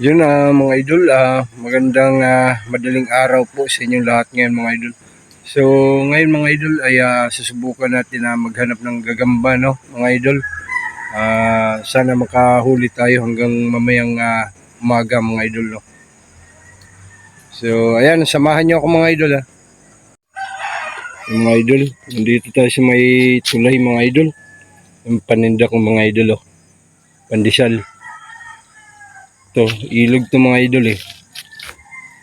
Yun ah mga idol, ah, magandang ah, madaling araw po sa inyong lahat ngayon mga idol. So ngayon mga idol ay ah, susubukan natin na maghanap ng gagamba no mga idol. Ah, sana makahuli tayo hanggang mamayang ah, umaga mga idol no. So ayan, samahan niyo ako mga idol. Yung mga idol, nandito tayo sa may tulay mga idol. Yung paninda kong mga idol oh. Pandesal. Ito, ilog to mga idol eh.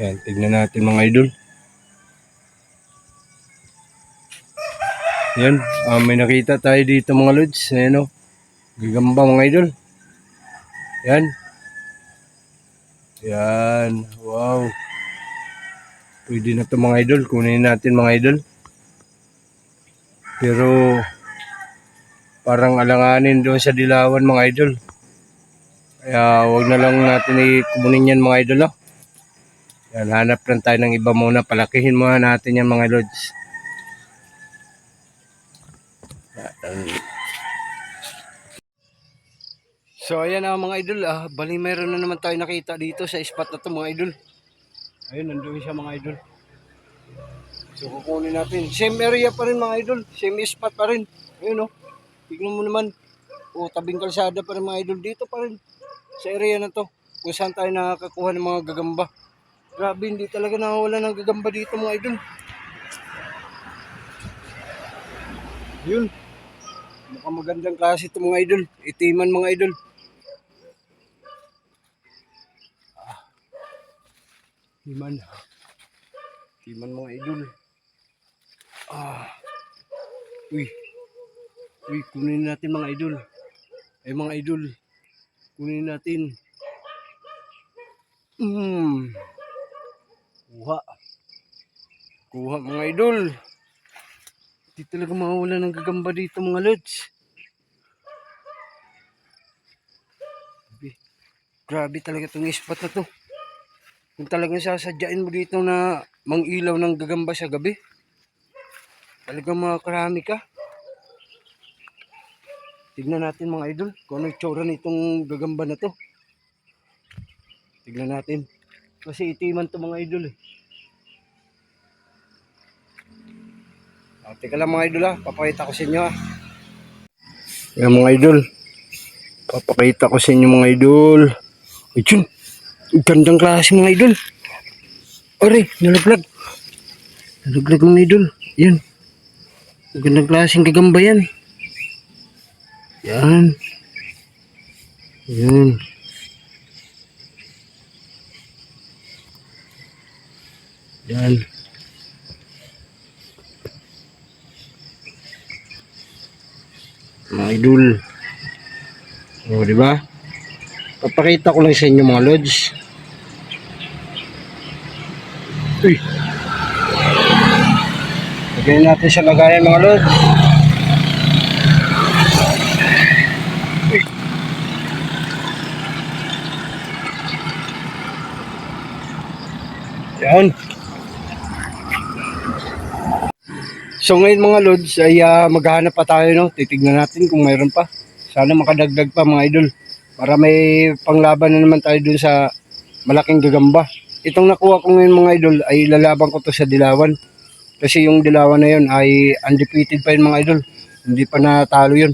Yan, tignan natin mga idol. Yan, ah, may nakita tayo dito mga lods. Ayan o. Gagamba mga idol. Yan. Yan. Wow. Pwede na to mga idol. Kunin natin mga idol. Pero parang alanganin doon sa dilawan mga idol. Kaya wag na lang natin i-kunin yan mga idol. No? Yan, hanap lang tayo ng iba muna. Palakihin muna natin yan mga lods. So ayan na mga idol. Ah, bali meron na naman tayo nakita dito sa spot na to mga idol. Ayun, nandun siya mga idol. So kukunin natin. Same area pa rin mga idol. Same spot pa rin. Ayun oh. Tignan mo naman. O tabing kalsada pa rin mga idol. Dito pa rin. Sa area na to. Kung saan tayo nakakakuha ng mga gagamba. Grabe, hindi talaga nakawala ng gagamba dito mga idol. Yun. Mukhang magandang klase ito mga idol. Itiman mga idol. Ah. Itiman. Itiman mga idol. Ah. Uy. Uy, kunin natin mga idol. Ay mga idol. Kunin natin. Hmm. Kuha. Kuha mga idol. Hindi talaga mawala ng gagamba dito mga lods. Grabe talaga itong spot na to. Kung talagang sasadyain mo dito na mangilaw ng gagamba sa gabi. Talagang makakarami ka. Tignan natin mga idol kung ano yung tsura nitong gagamba na to. Tignan natin. Kasi itiman to mga idol eh. Ah, teka lang mga idol ha, papakita ko sa inyo ha. Yan mga idol. Papakita ko sa inyo mga idol. Ay, yun. Ang Gandang klase mga idol. Ore, nalaglag. Nalaglag mga idol. Yan. Ang Gandang klaseng gagamba yan. Yan. Yan. Yan. Mga idol. O, di ba? Papakita ko lang sa inyo mga lods. Uy. Lagyan natin sa lagayan mga lods. Yan. So ngayon mga lods ay ah, maghahanap pa tayo no. Titignan natin kung mayroon pa. Sana makadagdag pa mga idol. Para may panglaban na naman tayo dun sa malaking gagamba. Itong nakuha ko ngayon mga idol ay lalaban ko to sa dilawan. Kasi yung dilawan na yun ay undefeated pa yun mga idol. Hindi pa natalo yun.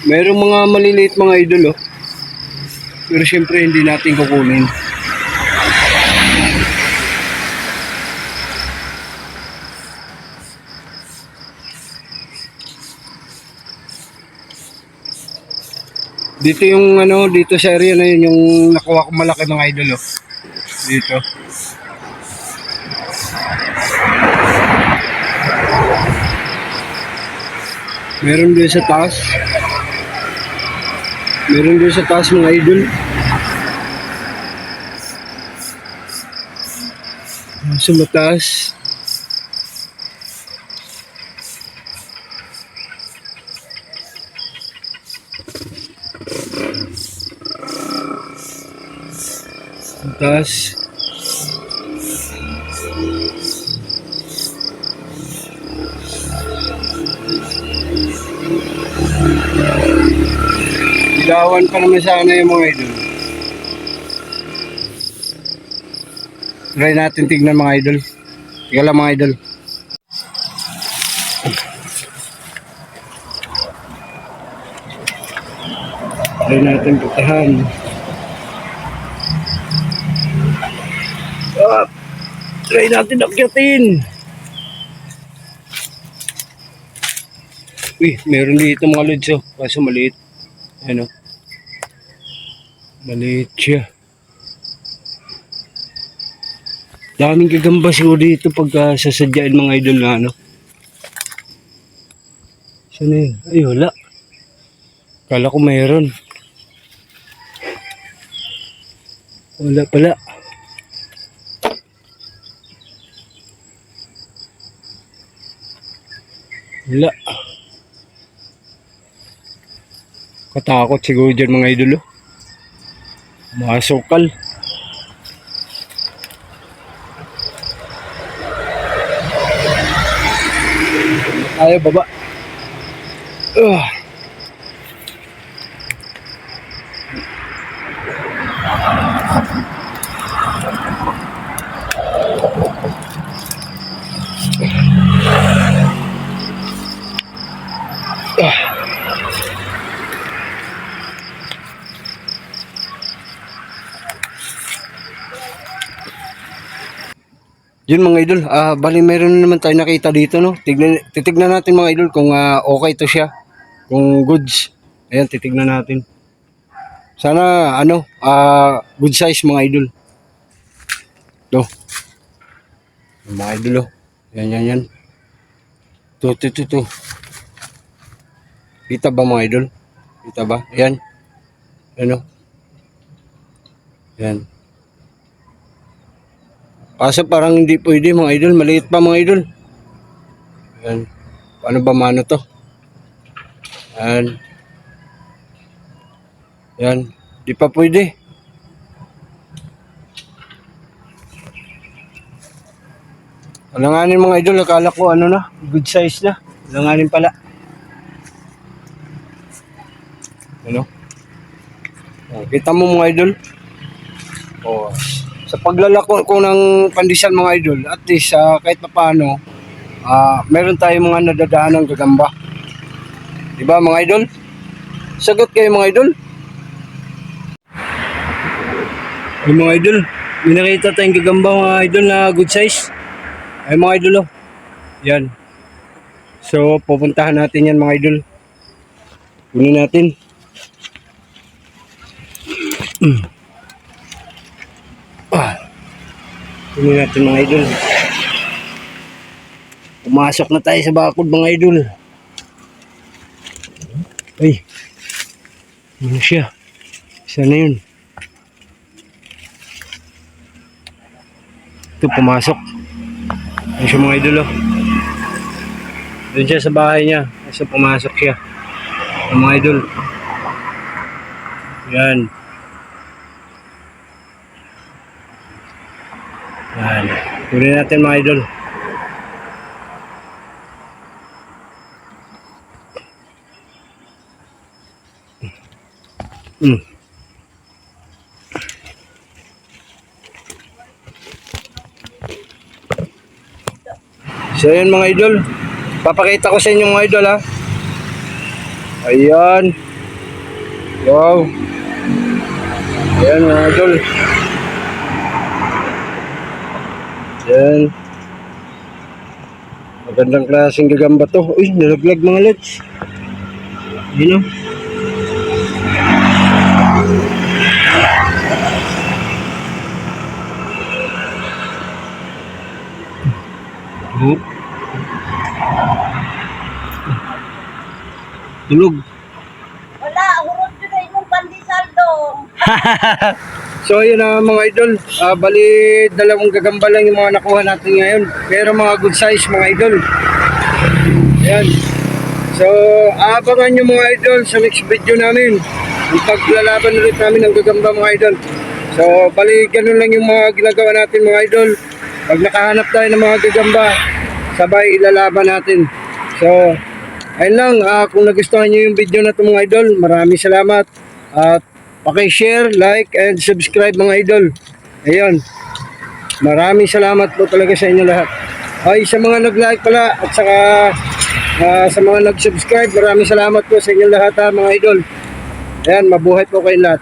Merong mga maliliit mga idol oh. Pero syempre hindi natin kukunin. Dito yung ano, dito sa area na yun, yung nakuha ko malaki mga idol oh. Dito. Meron din sa taas. Meron din sa taas mga idol. Sa mataas. Sa Sigawan pa naman sana yung mga idol. Try natin tignan mga idol. Tiga lang mga idol. Try natin putahan. Ah, try natin akyatin. Uy, meron dito mga lods oh. Kaso maliit. Ano? Maliit siya. Daming gagamba siguro dito pagka sasadyain mga idol na ano. Saan yun? Ay, wala. Kala ko mayroon. Wala pala. Wala. Katakot siguro dyan mga idol. oh. Mga sukal. Ayaw baba. Ugh. Yun mga idol, ah bali meron na naman tayo nakita dito no. Tignan titignan natin mga idol kung ah, okay to siya. Kung goods. Ayan, titignan natin. Sana ano, ah good size mga idol. To. Mga idol oh. Yan yan yan. To to to to. Kita ba mga idol? Kita ba? Ayan. Ano? Yan. Kaso parang hindi pwede mga idol. Maliit pa mga idol. Yan. Paano ba mano to? Yan. Yan. Di pa pwede. Alanganin mga idol. Akala ko ano na. Good size na. Alanganin pala. Ano? Kita mo mga idol. Oh, sa paglalako ko ng pandesal mga idol, at least ah, kahit papaano, ah meron tayong mga nadadaan ng gagamba. Di ba mga idol? Sagot kayo mga idol. Ay mga idol, may nakita tayong gagamba mga idol na good size. Ay mga idol oh. Yan. So pupuntahan natin yan mga idol. Kunin natin. Ah. Kunin natin mga idol. Pumasok na tayo sa bakod mga idol. Ay. Ano siya? Isa na yun. Ito pumasok. Ayun siya mga idol oh. Doon siya sa bahay niya. Kasi pumasok siya. Ang mga idol. Yan. Yan. Kunin natin mga idol. Mm. So yun mga idol. Papakita ko sa inyo mga idol ha. Ayan. Wow. Ayan mga idol. Yan. Magandang klaseng gagamba to. Uy, nalaglag mga lods. Yun o. Oh. Tulog. Wala, hurot ko na imong pandesal dong. So yun na mga idol, Ah, bali dalawang gagamba lang yung mga nakuha natin ngayon. Pero mga good size mga idol. Ayan. So abangan nyo mga idol sa next video namin. Yung paglalaban ulit namin ng gagamba mga idol. So bali ganun lang yung mga ginagawa natin mga idol. Pag nakahanap tayo ng mga gagamba, sabay ilalaban natin. So ayun lang, Ah, kung nagustuhan nyo yung video na ito mga idol, maraming salamat. At paki-share, like, and subscribe mga idol. Ayun. Maraming salamat po talaga sa inyo lahat. Ay, sa mga nag-like pala at saka ah, sa mga nag-subscribe, maraming salamat po sa inyo lahat ha, mga idol. Ayan, mabuhay po kayo lahat.